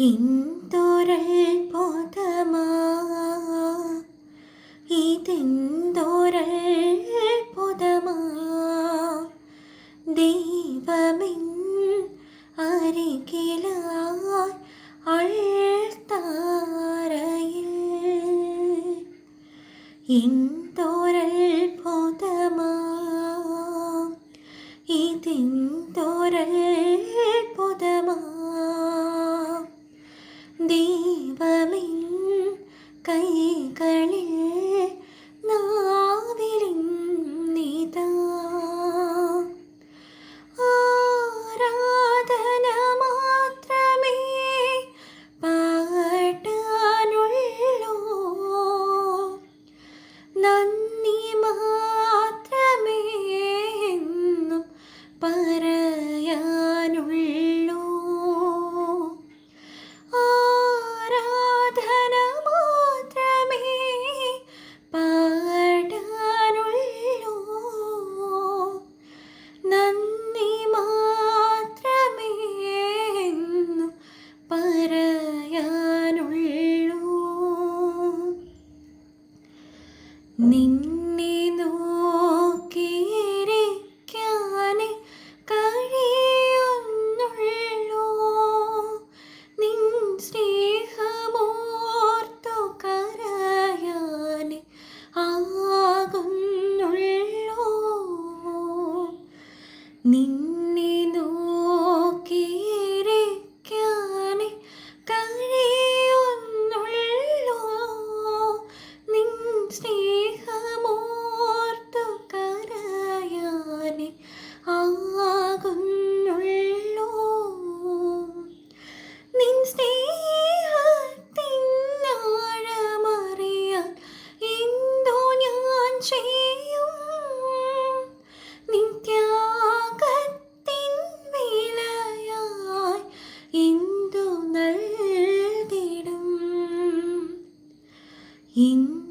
എന്തോരൽ പൊതമാ. ഇതെന്തോരൽ പൊതമാ. ദൈവമിൻ അരികിലായി അൾത്താരയിൽ. N para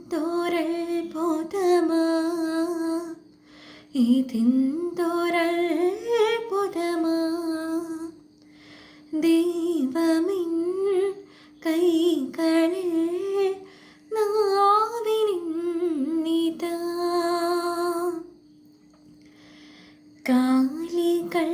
എന്തൊരത്ഭുതമാ ഇതെന്തൊരത്ഭുതമാ ദൈവമിൻ കൈകളിൽ നാവിനിതാ കാലികൾ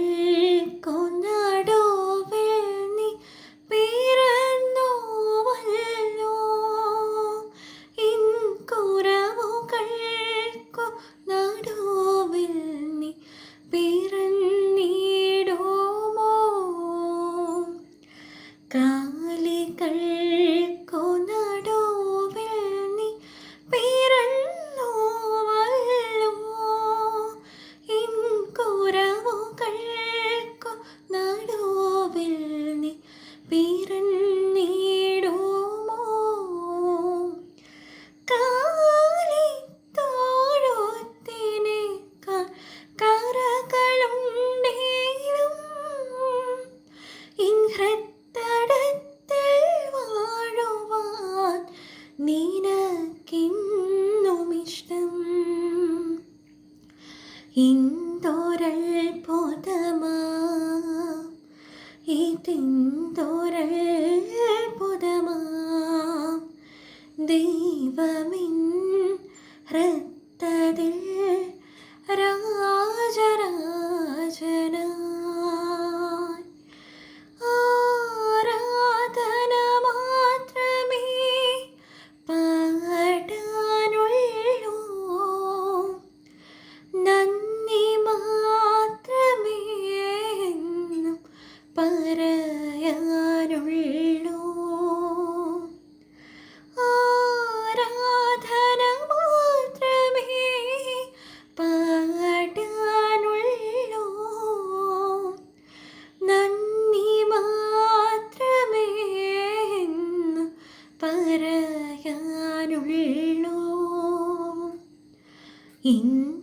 തെന്തോരൽ പുതമാം ദൈവമിൻ ഹൃത്തതിൽ രാജരാജനാ പറയാനുള്ളൂ ആരാധന മാത്രമേ പാടാനുള്ളൂ. നന്ദി മാത്രമേ പറയാനുള്ളൂ. ഇന്ന്